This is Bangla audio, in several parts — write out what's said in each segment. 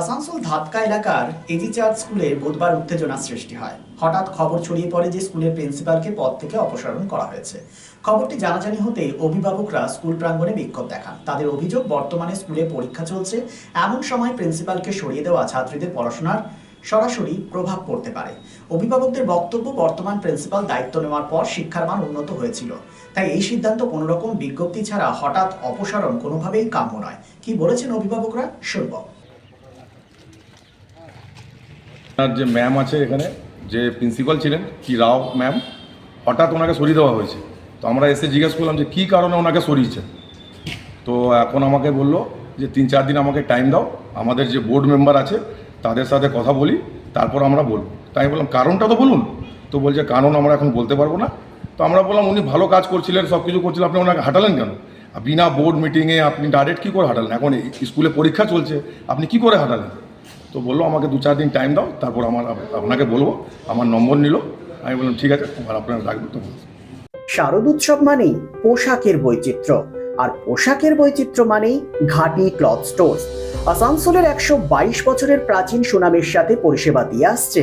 আসানসোল ধাতকা এলাকার এজি চার্চ স্কুলে বুধবার উত্তেজনা সৃষ্টি হয়। হঠাৎ খবর ছড়িয়ে পড়ে যে স্কুলের প্রিন্সিপালকে পদ থেকে অপসারণ করা হয়েছে। খবরটি জানাজানি হতে অভিভাবকরা স্কুল প্রাঙ্গণে বিক্ষোভ দেখান। তাদের অভিযোগ, বর্তমানে স্কুলে পরীক্ষা চলছে। এমন সময় প্রিন্সিপালকে সরিয়ে দেওয়া ছাত্রীদের পড়াশোনার সরাসরি প্রভাব পড়তে পারে। অভিভাবকদের বক্তব্য, বর্তমান প্রিন্সিপাল দায়িত্ব নেওয়ার পর শিক্ষার মান উন্নত হয়েছিল। তাই এই সিদ্ধান্ত কোনো রকম বিজ্ঞপ্তি ছাড়া হঠাৎ অপসারণ কোনোভাবেই কাম্য নয়। কি বলেছেন অভিভাবকরা? শুনব। আপনার যে ম্যাম আছে এখানে, যে প্রিন্সিপাল ছিলেন, কি রাও ম্যাম হঠাৎ ওনাকে সরিয়ে দেওয়া হয়েছে। তো আমরা এসে জিজ্ঞেস করলাম যে, কী কারণে ওনাকে সরিয়েছে? তো এখন আমাকে বলল যে, তিন চার দিন আমাকে টাইম দাও, আমাদের যে বোর্ড মেম্বার আছে, তাদের সাথে কথা বলি, তারপর আমরা বলব। তাই আমি বললাম, কারণটা তো বলুন। তো বলছে, কারণ আমরা এখন বলতে পারব না। তো আমরা বললাম, উনি ভালো কাজ করছিলেন সব কিছু করছিলেন, আপনি ওনাকে হাঁটালেন কেন? বিনা বোর্ড মিটিংয়ে আপনি ডাইরেক্ট কী করে হাঁটালেন? এখন স্কুলে পরীক্ষা চলছে, আপনি কি করে হাঁটালেন? তো বলল, আমাকে দু চার দিন টাইম দাও, তারপর আমার আপনাকে বলব, আমার নম্বর নিল। আমি বললাম, ঠিক আছে আর আপনার রাখবেন তো। শারদ উৎসব মানেই পোশাকের বৈচিত্র্য, আর পোশাকের বৈচিত্র্য মানেই ঘাটি ক্লথ স্টোর আসানসোলের একশো বাইশ বছরের প্রাচীন সুনামের সাথে পরিষেবা দিয়ে আসছে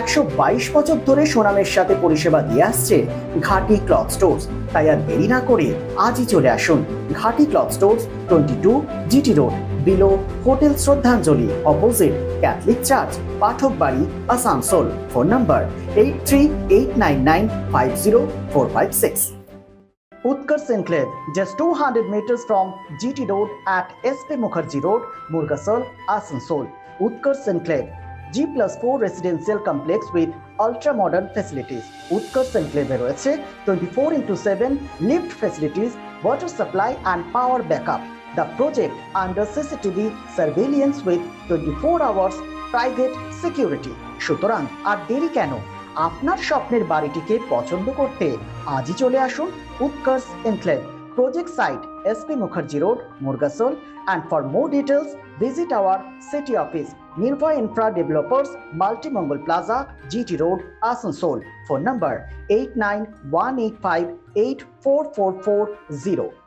একশো বাইশ বছর ধরে সুনামের সাথে পরিষেবা দিয়ে আসছে ঘাটি ক্লথ স্টোর্স। তাই আর দেরি না করে আজই চলে আসুন Ghati cloth stores twenty two G T road below hotel Shraddhanjali opposite Catholic church Pathak Bari Asansol. Phone number eight three eight nine nine five zero four five six. Utkarsh Enclave, just 200 meters from GT Road at SP Mukherjee Road, Murgasol, Asansol. Utkarsh Enclave, G plus 4 residential complex with ultra modern facilities. Utkarsh Enclave রয়েছে 24 into 7 lift facilities, water supply and power backup. The project under CCTV surveillance with 24 hours private security. সুতরাং আর দেরি কেন আপনার স্বপ্নের বাড়িটিকে পছন্দ করতে আজই চলে আসুন Utkarsh enclave project site SP Mukherjee Road, Murgasol. And for more details, visit our city office, Nirva Infra Developers, Multi Mongol Plaza, GT Road, Asansol. Phone number 89185844440.